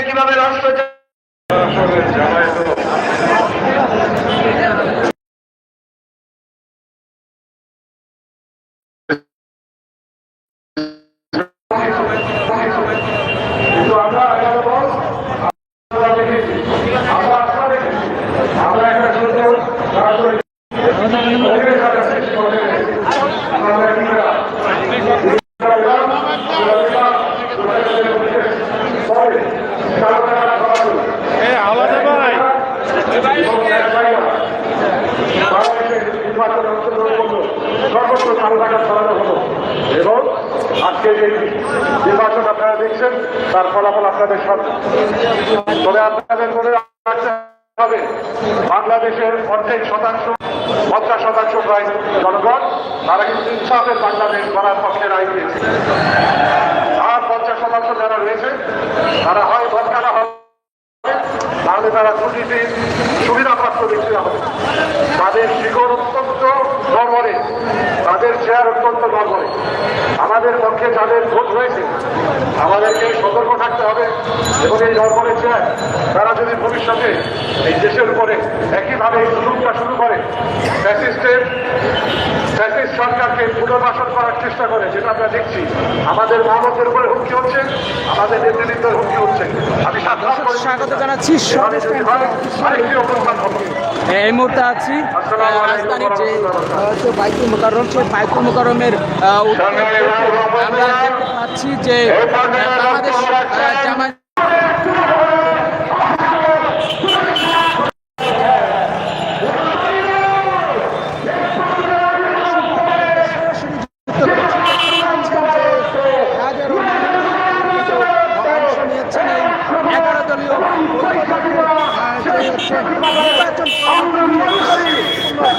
কীভাবে রাষ্ট্র কিন্তু আমরা এগারো বছর আমরা দেখেছি আমরা আশা দেখেছি আমরা একটা সুন্দর রাষ্ট্র পরিবেশ একটা সৃষ্টি করতে পেরেছি। আমরা নিজেরা পরে কারও কারও খাওয়ানো আলাদা ভাই সর্বত্র কালঘাটা ছড়ানো হলো এবং আজকে যে নির্বাচন আপনারা দেখছেন, তার ফলাফল আপনাদের সামনে। তবে আপনাদের মনে হবে, বাংলাদেশের অর্ধেক শতাংশ, পঞ্চাশ শতাংশ প্রায় জনগণ, তারা কিন্তু ইনসাফের বাংলাদেশ গড়ার পক্ষে রায় দিয়েছে। আর পঞ্চাশ শতাংশ যারা রয়েছে, তারা হয় ভটকানা হবে, তাহলে তারা দুর্নীতির সুবিধাপ্রাপ্ত ব্যক্তিরা হবে। তাদের শিকড় অত্যন্ত নরমরে। তাদের চেয়ার অত্যন্ত নরমরে আমাদের পক্ষে যাদের ভোট হয়েছে আমাদেরকে সতর্ক থাকতে হবে এবং এই নরমরে চেয়ার, তারা যদি ভবিষ্যতে এই দেশের উপরে একইভাবে এই সুযোগটা শুরু করে, ফ্যাসিস্টের, ফ্যাসিস্ট সরকারকে পুনর্বাসন করার চেষ্টা করে, যেটা আমরা দেখছি, আমাদের মানবদের উপরে হুমকি হচ্ছে, আমাদের নেতৃত্বের হুমকি হচ্ছে। আমি স্বাগত জানাচ্ছি এই মুহূর্তে আছি রাজধানীর যে বাইকুল মোকারম সেই বাইকুল মোকারমের আমরা দেখতে পাচ্ছি যে বাংলাদেশ এগারো দলীয় নির্বাচন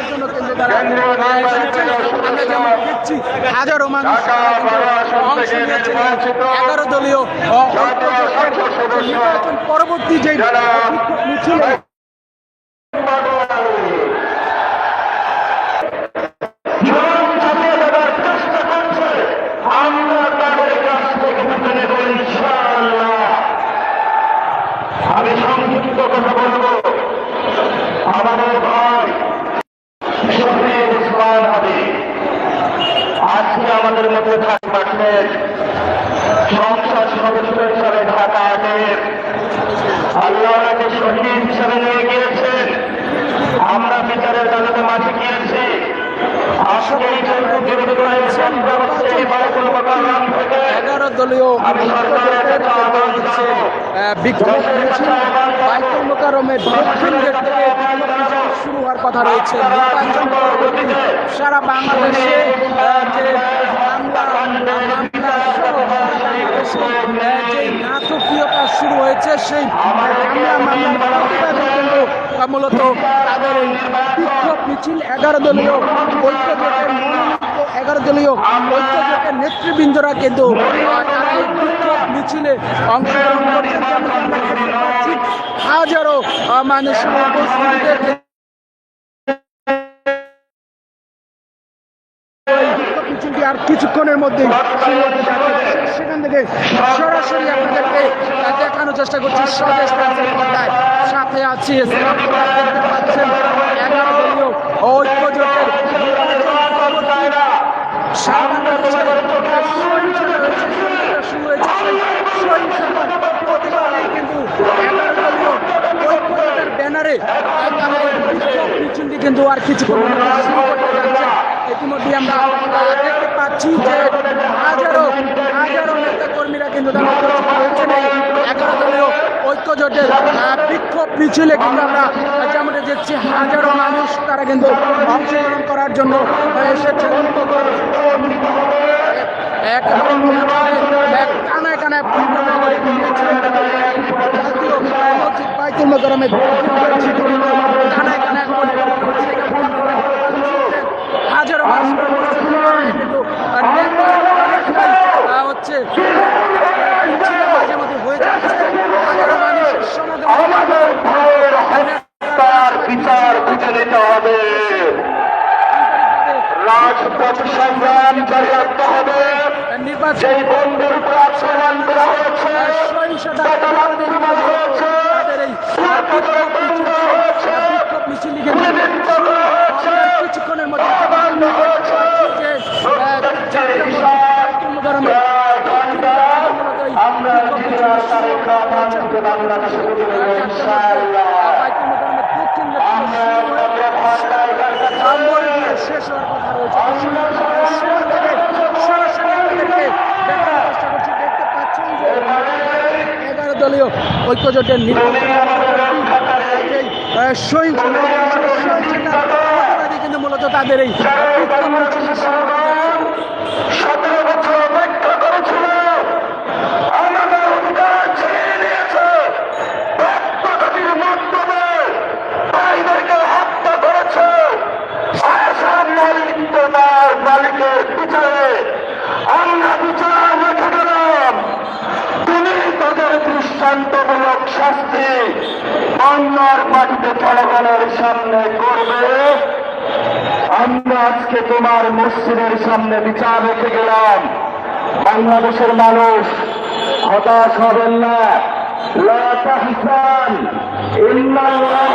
বাংলাদেশ জামায়াত জন্য কিন্তু তারা আমরা যেমন দেখছি হাজারো মানুষ অংশ এগারো দলীয় নির্বাচন পরবর্তী যে মিছিলে আমরা তাদের কাছ থেকে বুঝে নেব ইনশাআল্লাহ আমি সংক্ষিপ্ত কথা বলব আমাদের ভাই শহীদ উসমান আলী আজকে আমাদের থাকবেন সংসদ সদস্য হিসাবে ঢাকা আটের আল্লাহ ওনাকে শহীদ হিসাবে নিয়ে গিয়েছেন আমরা বিচারের দাবিতে মাঠে গিয়েছি। এই এগারো দলীয় বিক্ষোভ মিছিল বাইকুল মোকারমের দক্ষিণ গেট থেকে শুরু হওয়ার কথা রয়েছে। সারা বাংলাদেশে যে নাটকীয়তা শুরু হয়েছে সেই মূলত তাদের বিক্ষোভ মিছিল এগারো দলীয় এগারো দলীয় নেতৃবৃন্দরা কিন্তু মিছিলে অংশগ্রহণ করছেন হাজারো আহ, আর কিছুক্ষণের যাচ্ছে। সেখান থেকে সরাসরি আপনাদেরকে দেখানোর চেষ্টা করছি সাথে আছি ব্যানারে কিন্তু আর মধ্যে যাচ্ছে ইতিমধ্যে আমরা পাচ্ছি যে হাজারো হাজারো নেতা কর্মীরা কিন্তু এগারো দলীয় ঐক্য জোটের আহ, বিক্ষোভ মিছিলে কিন্তু আমরা আহ, যেমন দেখছি হাজারো মানুষ তারা কিন্তু অংশগ্রহণ করার জন্য আহ, এসেছেন। এক কানায় কানায় মসজিদ কানায় কানায় হাজারো যাচ্ছে মিছিল মাঝে মধ্যে হয়ে যাচ্ছে হাজারো মানুষের সমাগম আমাদের ভাইয়ের হত্যার বিচার বুঝে নিতে হবে রাজপথ সংগ্রাম জারি রাখতে হবে। বন্ধুর উপর আক্রমণ করা হয়েছে কিছুক্ষণের মধ্যে বাংলাদেশে ইনশাআল্লাহ আমরা শেষ হওয়ার কথা রয়েছে। সরাসরি এগারো দলীয় ঐক্যজোটের নির্বাচন কিন্তু মূলত তাদের এই বিক্ষোভ মিছিল শুরু হতে যাচ্ছে। সতেরো বছর অপেক্ষা করেছিল আমাদের অধিকার ছিনিয়ে নিয়েছে রক্তঘাতীর মাধ্যমে ভাইদেরকে হত্যা করেছে আসাম মালিক তার মালিকের বিচারে আমরা বিচার রেখে গেলাম তুমি তাদের দৃষ্টান্তমূলক শাস্তি বাংলার মাটিতে জনগণের সামনে করবে। আমরা আজকে তোমার মসজিদের সামনে বিচার রেখে গেলাম। বাংলাদেশের মানুষ হতাশ হবেন না। লা তাহজান, ইন্নাল্লাহ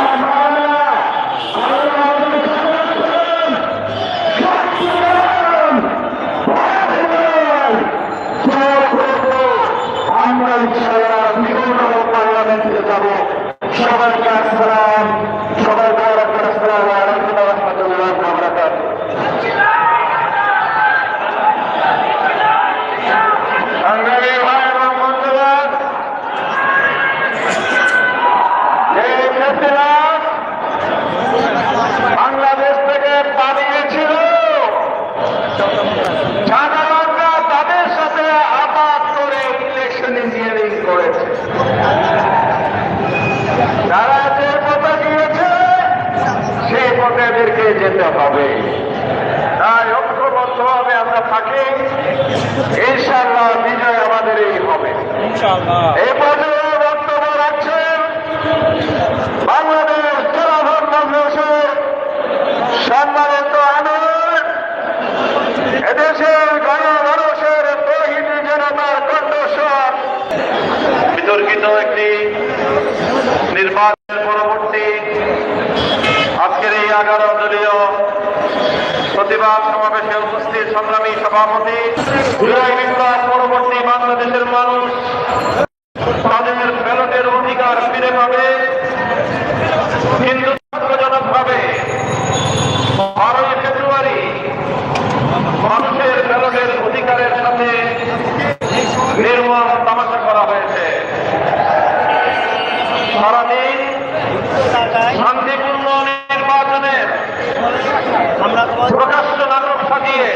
সবাইকে আসসালাম সবাইকে আসসালাম আলাইকুম রহমতুল্লাহ বারাকাতুহু সংগ্রামী ভাই এবং বন্ধুরা এই ক্ষেত্রে বাংলাদেশ থেকে পালিয়েছিল সাধারণরা তাদের সাথে আবাদ করে ইলেকশন ইঞ্জিনিয়ারিং করেছে তারা যে পথে গিয়েছে সেই পথে এদেরকে যেতে হবে তাই ঐক্যবদ্ধ হবে আমরা থাকি ইনশাল্লাহ বিজয় আমাদেরই হবে বিতর্কিত একটি নির্বাচনের পরবর্তী আজকের এই এগারো দলীয় প্রতিবাদ সমাবেশে উপস্থিত সংগ্রামী সভাপতি পরবর্তী বাংলাদেশের মানুষ তাদের ব্যালটের অধিকার ফিরে পাবে কিন্তু দুঃখজনকভাবে বারোই ফেব্রুয়ারি মানুষের ব্যালটের অধিকারের সাথে নির্মম তামাশা করা হয়েছে সারাদিন শান্তিপূর্ণ নির্বাচনের আমরা তোমার প্রকাশ্য নাটক সাজিয়ে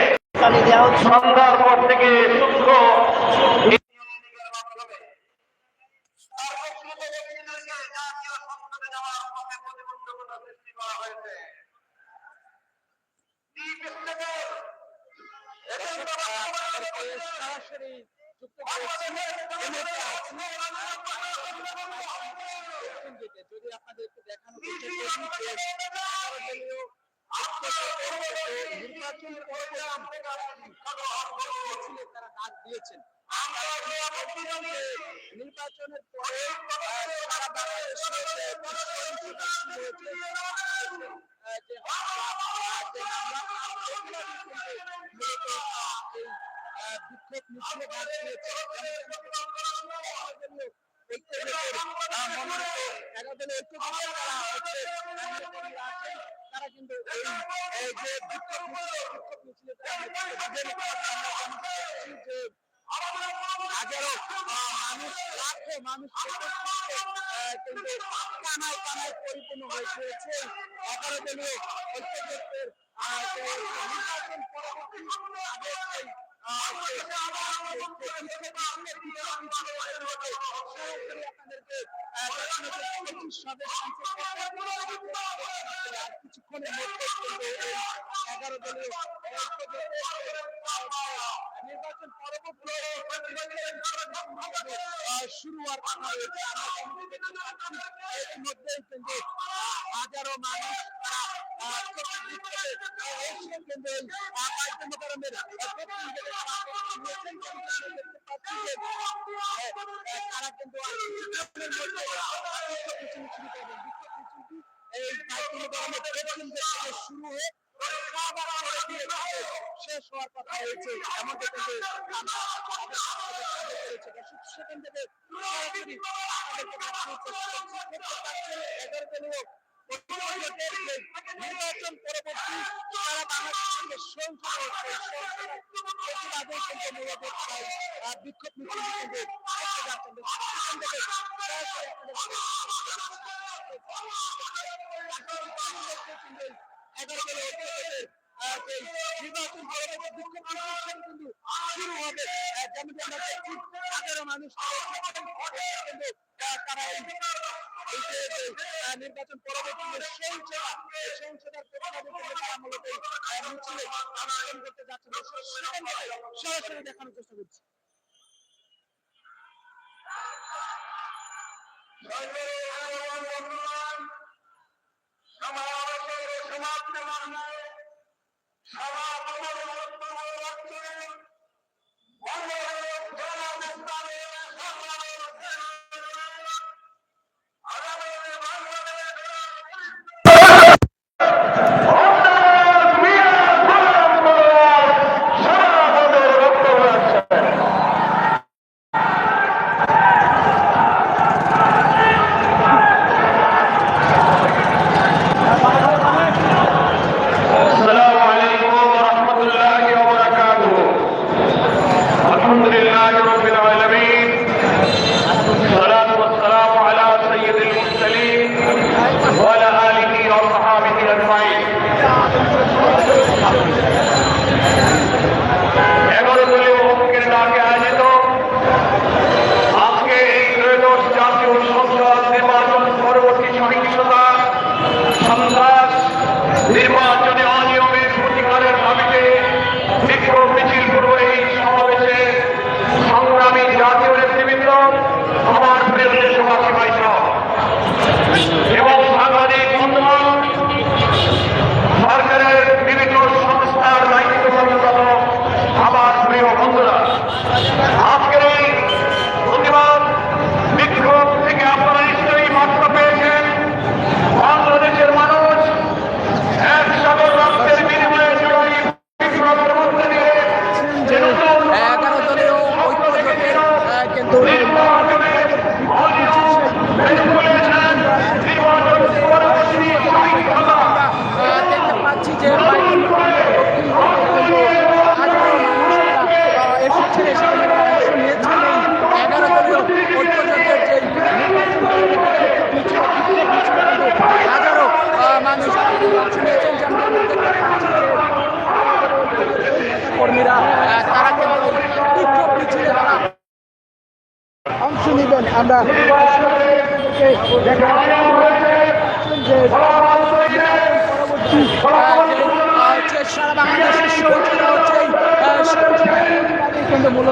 চালিয়ে দেওয়া হচ্ছে সন্ধ্যার পর থেকে সূক্ষ্ম সরাসরি যুক্ত করেছি যদি দেখানো সর্বদলীয় নির্বাচনের মিছিলে তারা ডাক দিয়েছেন নির্বাচনের পরে বিক্ষোভ মিছিলে ডাক দিয়েছে তারা কিন্তু এই মানুষ লাখো কিন্তু কানায় পরিপূর্ণ হয়ে পড়েছে নির্বাচন পরবর্তী তাদের মধ্যে শুরু হওয়ার পাচ্ছি, ইতিমধ্যেই কিন্তু হাজারো মানুষ তারা কিন্তু এই বাইতুল মোকাররমের পশ্চিম থেকে শুরু হয়ে শেষ হওয়ার কথা রয়েছে এমনটা নির্বাচন পরবর্তী সারা বাংলাদেশের প্রতিবাদে কিন্তু মূলত বিক্ষোভ কিন্তু নির্বাচন কিন্তু শুরু হবে যেমনটি আমরা দেখছি হাজারো মানুষ কিন্তু তারা এই যে নির্বাচন পরবর্তী যে সহিংসতা এই সহিংসতার প্রতিবাদে তারা মূলত মিছিলে অংশগ্রহণ করতে যাচ্ছেন সরাসরি দেখানোর চেষ্টা করছি সমাজ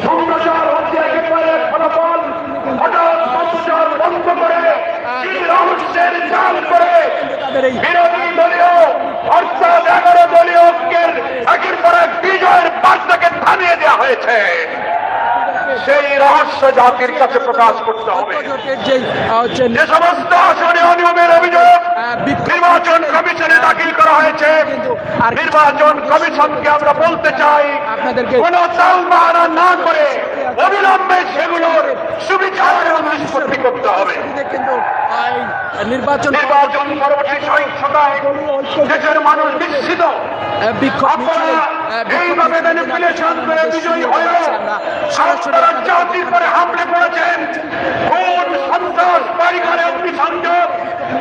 সংসার হচ্ছে একেবারে ফলাফল। হঠাৎ সংসার বন্ধ করে রহস্যের চাল করে বিরোধী দলীয় অর্থাৎ এগারো দলীয় ঐক্যের একের পর এক বিজয়ের বার্তাকে থামিয়ে দেওয়া হয়েছে। সেই রহস্য জাতির কাছে প্রকাশ করতে হবে। যে সমস্ত আসনে অনিয়মের অভিযোগ নির্বাচন কমিশনে দাখিল করা হয়েছে। নির্বাচন কমিশনকে আমরা বলতে চাই কোন চাল মারা না করে অবিলম্বে সেগুলোর সুবিচার এবং নিষ্পত্তি করতে হবে। নির্বাচন নির্বাচন পরবর্তী সহিংসতায় দেশের মানুষ বিস্মিত। এইভাবে ম্যানিপুলেশন করে বিজয়ী হয়ে। সরাসরি জাতির পরে হামলে করেছেন। কোন সন্ত্রাস পরিবারে অগ্নিসংযোগ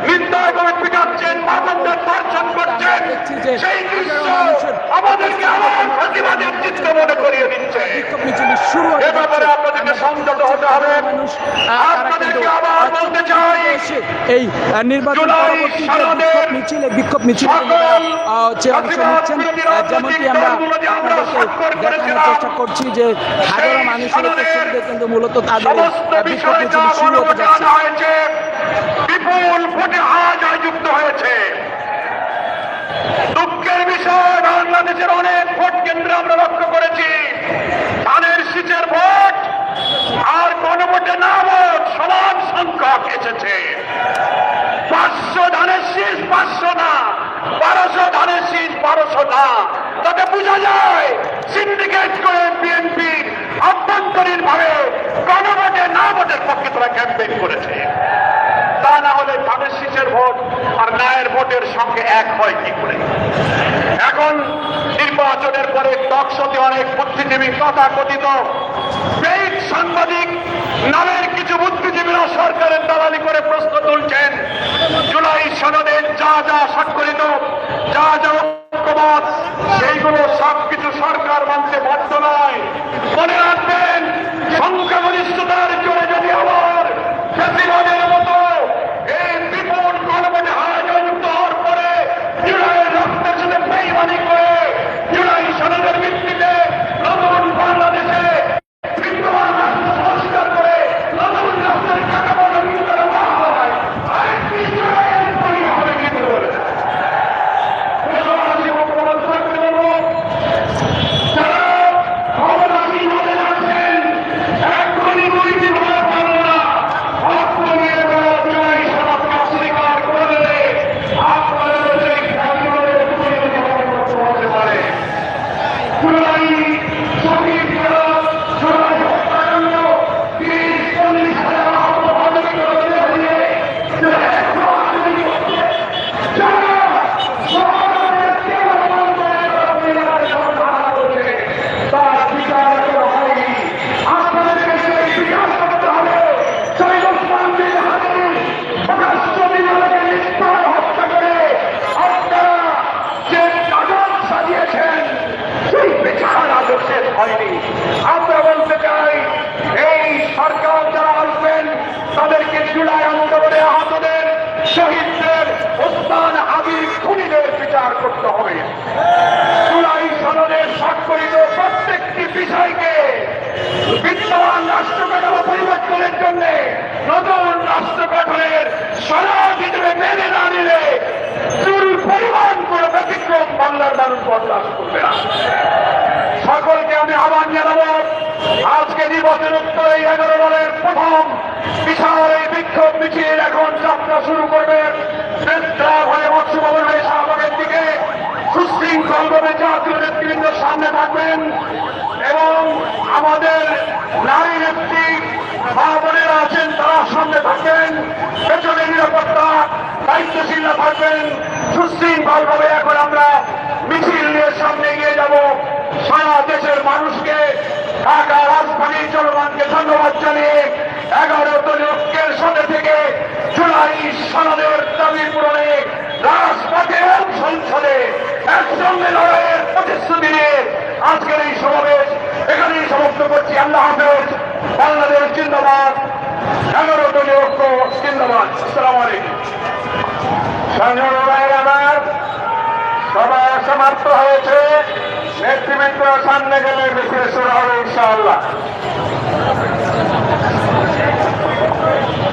নিন্দা এবং পিটাচ্ছেন মানবদের দর্শন করছেন দেখছি যে সেই দৃশ্য হাজারো মানুষের আমাদেরকে আমার প্রতিবাদের অস্তিত্ব মনে করিয়ে দিচ্ছে বিক্ষোভ মিছিল শুরু এ ব্যাপারে আপনাদেরকে সংযত হতে হবে। আপনাদেরকে আবার বলতে চাই এই নির্বাচন মিছিলে বিক্ষোভ মিছিল হচ্ছে অংশ নিচ্ছেন যেমনটি আমরা আপনাদেরকে দেখানোর চেষ্টা করছি যে হাজারো মানুষের উপস্থিতিতে কিন্তু মূলত তাদের বিক্ষোভ মিছিল শুরু হতে যাচ্ছে। বিপুল ভোটে আজ যুক্ত হয়েছে। দুঃখের বিষয় বাংলাদেশের অনেক ভোট কেন্দ্রে আমরা লক্ষ্য করেছি। ধানের শীতের ভোট, আর গণভোটে না ভোট, সমান সংখ্যক এসেছে। পাঁচশো ধানের শীষ পাঁচশো না, বারোশো ধানের শীষ বারোশো না। তাতে বোঝা যায় সিন্ডিকেট করে বিএনপির অভ্যন্তরীণ ভাবে গণভোটে না ভোটের পক্ষে তারা ক্যাম্পেইন করেছে। তা না হলে ধানের শীষের ভোট আর নায়ের ভোটের সঙ্গে এক হয় কি করে? এখন নির্বাচনের পরে টকশোতে অনেক বুদ্ধিজীবী কথা কথিত পেইড সাংবাদিক নামের কিছু বুদ্ধিজীবীরা সরকারের দালালি করে প্রশ্ন তুলছেন। জুলাই সনদে যা যা স্বাক্ষরিত, যা যা ঐক্যবাদ সেইগুলো সবকিছু সরকার মানতে বাধ্য নয়। মনে রাখবেন সংখ্যাগরিষ্ঠতার জোরে যদি আবার ফেসিবাদের মতো এই বিপুল গণভোটে হারাজনযুক্ত হওয়ার পরে জুলাইয়ের রক্তের সাথে বেইমানি করে জুলাই সনদের ভিত্তিতে নতুন বাংলাদেশে বিদ্যমান রাষ্ট্র সংস্কার করে নতুন রাষ্ট্রের কাঠামো নতুন করে দেওয়া হয় আরেকটি জুলাইয়ের তৈরি হবে কিন্তু বলে দেশবাসী বক্তব্য থাকতে বলব যারা ক্ষমতাসীন হতে যাচ্ছেন এখনই দুইটি ভালো পারো না আপনাদের বড় জয় সমাজকে অস্বীকার করলে আপনাদের সেই খেলাধুলোর পরিণতি হতে পারে জুলাই শহীদ করা জুলাই হত্যাকাণ্ড তিরিশ চল্লিশ হাজার আহত হতে হয়ে যারা একশো আশি করছে যারা সমাজের কেবল তার বিচার করা হয়নি আপনাদেরকে সেই বিচার করতে হবে শহীদ ওসমান বিন হাদি প্রকাশ্য বিভাগে নিষ্ঠুর হত্যা করে আপনারা যে গাজর সাজিয়েছেন সেই বিচার আজও শেষ হয়নি আমরা বলতে চাই এই সরকার যারা আসবেন তাদেরকে জুলাই আন্দোলনে আহতদের শহীদদের ওসমান হাবিব খুনিদের বিচার করতে হবে পরিমাণ কোনো ব্যতিক্রম বাংলার মানুষ বরদাস্ত করবে সকলকে আমি আহ্বান জানাব, আজকে নির্বাচন উত্তর এগারো দলের প্রথম বিশাল এই বিক্ষোভ মিছিল এখন যাত্রা শুরু করবে। সামনে থাকবেন এবং আমাদের নারী নেত্রী, মা বোনেরা আছেন, তারা সামনে থাকবেন। পেছনে নিরাপত্তা দায়িত্বশীলরা থাকবেন। সুশৃঙ্খলভাবে এখন আমরা মিছিল নিয়ে সামনে এগিয়ে যাব। সারা দেশের মানুষকে ঢাকা রাজধানীর জনগণকে ধন্যবাদ জানিয়ে এগারো দলীয় ঐক্যের সাথে থেকে জুলাই সনদের দাবি পূরণে রাজপথে এবং সংসদে একসঙ্গে লড়াইয়ের প্রতিশ্রুতি নিয়ে আজকের এই সমাবেশ এখানেই সমাপ্ত করছি। আল্লাহ হাফেজ। বাংলাদেশ জিন্দাবাদ। এগারো দলীয় ঐক্য জিন্দাবাদ। আসসালাম আলাইকুম। সংগ্রামী আমার সভা সমাপ্ত হয়েছে। নেতৃবৃন্দ সামনে গেলে শুরু হবে ইনশাআল্লাহ।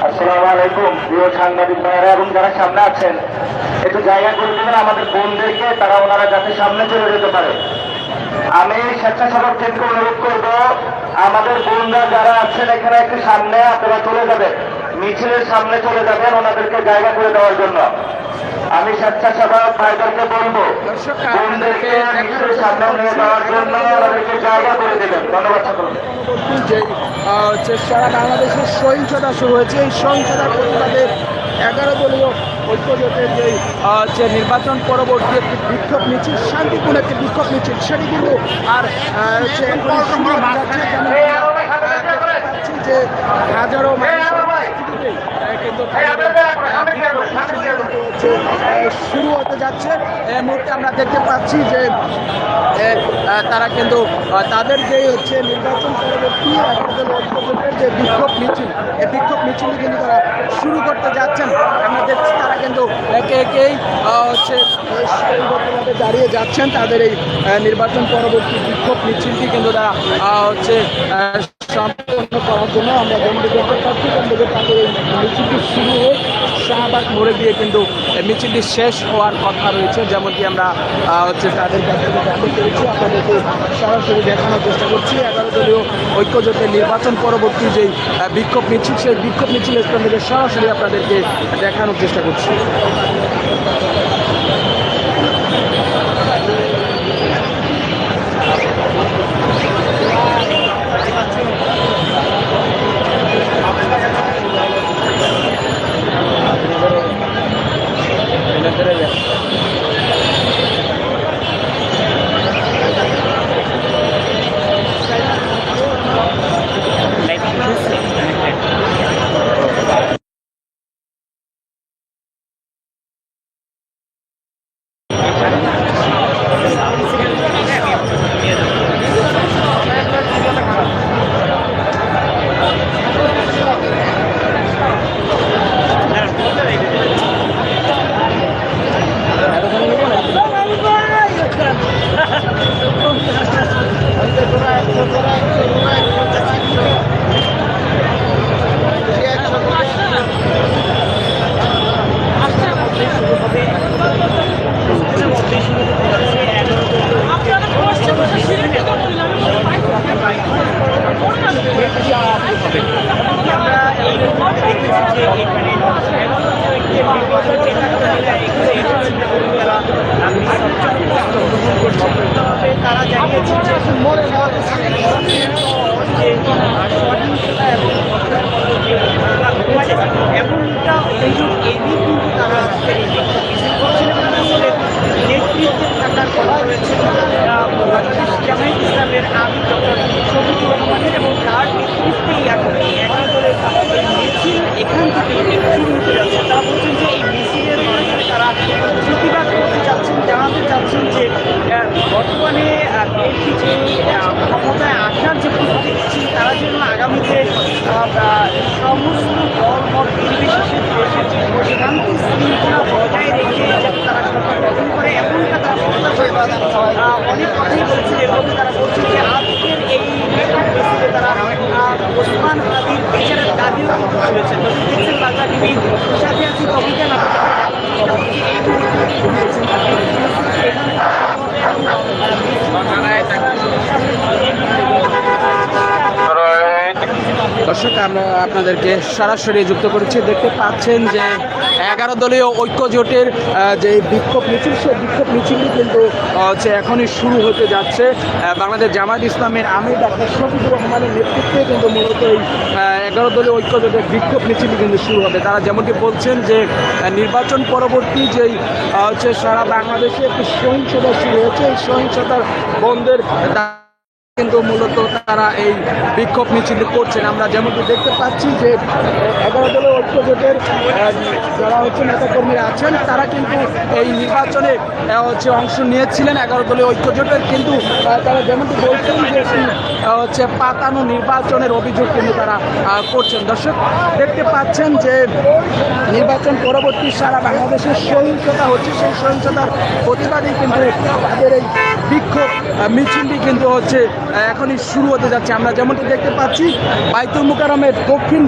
আসসালামু আলাইকুম। প্রিয় সাংবাদিক ভাইয়েরা এবং যারা সামনে আছেন একটু জায়গা করে দেবেন, আমাদের বোনদেরকে, তারা ওনারা যাতে সামনে চলে যেতে পারে। আমি স্বেচ্ছাসেবক থেকে অনুরোধ করব, আমাদের বোনরা যারা আছেন এখানে একটু সামনে, আপনারা চলে যাবেন। মিছিলের সামনে চলে যাবেন ওনাদেরকে জায়গা করে দেওয়ার জন্য। আমি স্বেচ্ছাসেবক ভাইদেরকে বলব, বোনদেরকে মিছিলের সামনে নিয়ে যাওয়ার জন্য ওনাদেরকে জায়গা করে দেবেন। ধন্যবাদ সকলকে। সারা বাংলাদেশের সহিংসতা শুরু হয়েছে, এই সহিংসতার প্রতিবাদে এগারো দলীয় ঐক্যজোটের যে আহ, হচ্ছে নির্বাচন পরবর্তী একটি বিক্ষোভ মিছিল শান্তিপূর্ণ একটি বিক্ষোভ মিছিল সেটি কিন্তু আর হচ্ছে যে হাজারো মানুষ কিন্তু তাদের, আহ, বিক্ষোভ মিছিল কিন্তু শুরু হতে যাচ্ছে। এই মুহূর্তে আমরা দেখতে পাচ্ছি যে তারা কিন্তু তাদের যে হচ্ছে নির্বাচন পরবর্তী যে বিক্ষোভ মিছিল এই বিক্ষোভ মিছিল কিন্তু তারা শুরু করতে যাচ্ছেন। আমরা দেখছি তারা কিন্তু একে একেই হচ্ছে দাঁড়িয়ে যাচ্ছেন। তাদের এই নির্বাচন পরবর্তী বিক্ষোভ মিছিলটি কিন্তু তারা হচ্ছে সম্পন্ন করার জন্য আমরা যেমনটি দেখতে পাচ্ছি তাদের মিছিলটি শুরু হয়ে শাহবাগ মোড়ে গিয়ে কিন্তু মিছিলটি শেষ হওয়ার কথা রয়েছে, যেমনটি আমরা হচ্ছে তাদের কাছ আপনাদেরকে সরাসরি দেখানোর চেষ্টা করছি। এগারো দলীয় ঐক্যজোটের নির্বাচন পরবর্তী যেই বিক্ষোভ মিছিল, সেই বিক্ষোভ মিছিল সরাসরি আপনাদেরকে দেখানোর চেষ্টা করছি তারা জানিয়েছে যে এমনটা অভিযোগ এনে কিন্তু তারা আজকে এই বিক্ষোভ মিছিল করছেন এবং আসলে নেতৃত্বে থাকার কথা রয়েছে আহ, বাংলাদেশ জামায়াত ইসলামের আমি ডক্টর শফিকুর রহমানের এবং তার নেতৃত্বেই এখন এই করে মিছিল, এখান থেকে শুরু হতে যাচ্ছে। তারা বলছেন যে এই মিছিলের মাধ্যমে তারা প্রতিবাদ করতে চাচ্ছেন, জানাতে চাচ্ছেন যে বর্তমানে বিএনপি যে ক্ষমতায় আসার যে প্রস্তুতি তারা যেন আগামীতে সমস্ত দল, মত নির্বিশেষে দেশের যে শান্তি শৃঙ্খলা বজায় রেখে তারা সরকার গঠন করে এমনটা তারা অনেক কথাই এর মধ্যে তারা বলছেন যে আজকের এই মিছিলে তারা ওসমান হাদির বিচারের দাবিও তুলেছেন তো দেখছেন বাংলা টিভি সাথে আছি কবিতা না এই দর্শক, আমরা আপনাদেরকে সরাসরি যুক্ত করেছি। দেখতে পাচ্ছেন যে এগারো দলীয় ঐক্য জোটের যে বিক্ষোভ মিছিল সে বিক্ষোভ মিছিলটি কিন্তু হচ্ছে এখনই শুরু হতে যাচ্ছে। বাংলাদেশ জামায়াত ইসলামের আমির ডাক্তার শফিকুর রহমানের নেতৃত্বে কিন্তু মূলত এই এগারো দলীয় ঐক্য জোটের বিক্ষোভ মিছিলটি কিন্তু শুরু হবে। তারা যেমনটি বলছেন যে নির্বাচন পরবর্তী যেই হচ্ছে সারা বাংলাদেশে একটি সহিংসতা শুরু হয়েছে। এই সহিংসতার বন্ধের কিন্তু মূলত তারা এই বিক্ষোভ মিছিল করছেন। আমরা যেমনটি দেখতে পাচ্ছি যে এগারো দলের ঐক্যজোটের যারা হচ্ছে নেতাকর্মীরা আছেন, তারা কিন্তু এই নির্বাচনে হচ্ছে অংশ নিয়েছিলেন এগারো দলীয় ঐক্যজোটের কিন্তু তারা যেমনটি বলছেন যে হচ্ছে পাতানো নির্বাচনের অভিযোগ কিন্তু তারা করছেন। দর্শক, দেখতে পাচ্ছেন যে নির্বাচন পরবর্তী সারা বাংলাদেশের সহিংসতা হচ্ছে। সেই সহিংসতার প্রতিবাদেই কিন্তু তাদের এই বিক্ষোভ মিছিলটি কিন্তু হচ্ছে এখনই শুরু হতে যাচ্ছে। আমরা যেমনটি দেখতে পাচ্ছি বাইতুল মুকারমের দক্ষিণ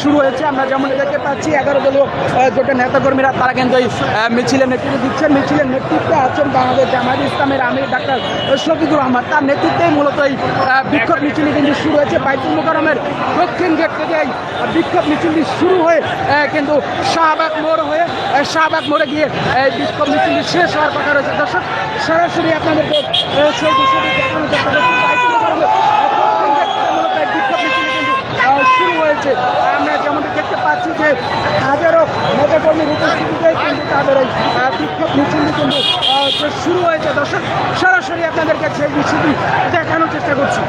শুরু হয়েছে। আমরা যেমন দেখতে পাচ্ছি এগারো আহ, জোটের নেতাকর্মীরা তারা কিন্তু এই মিছিলের নেতৃত্ব দিচ্ছেন। মিছিলের নেতৃত্বে আছেন বাংলাদেশ জামায়াত ইসলামের আমির ডাক্তার শফিকুর রহমান। তার নেতৃত্বেই মূলত এই বিক্ষোভ মিছিলটি কিন্তু শুরু হয়েছে। বাইতুল মোকারমের দক্ষিণ গেট থেকে এই বিক্ষোভ মিছিলটি শুরু হয়ে কিন্তু শাহবাগ মোড় হয়ে শাহবাগ মোড়ে গিয়ে এই বিক্ষোভ মিছিলটি শেষ হওয়ার কথা রয়েছে। দর্শক সরাসরি আপনাদেরকে সেই বিষয়টি দেখানোর চেষ্টা বিক্ষোভ মিছিলটি কিন্তু শুরু হয়েছে। যে হাজারো নেতাকর্মীর উপস্থিতিতে কিন্তু তাদের এই বিক্ষোভ মিছিলটি কিন্তু শুরু হয়েছে। দর্শক, সরাসরি আপনাদেরকে সেই মিছিলটি দেখানোর চেষ্টা করছি।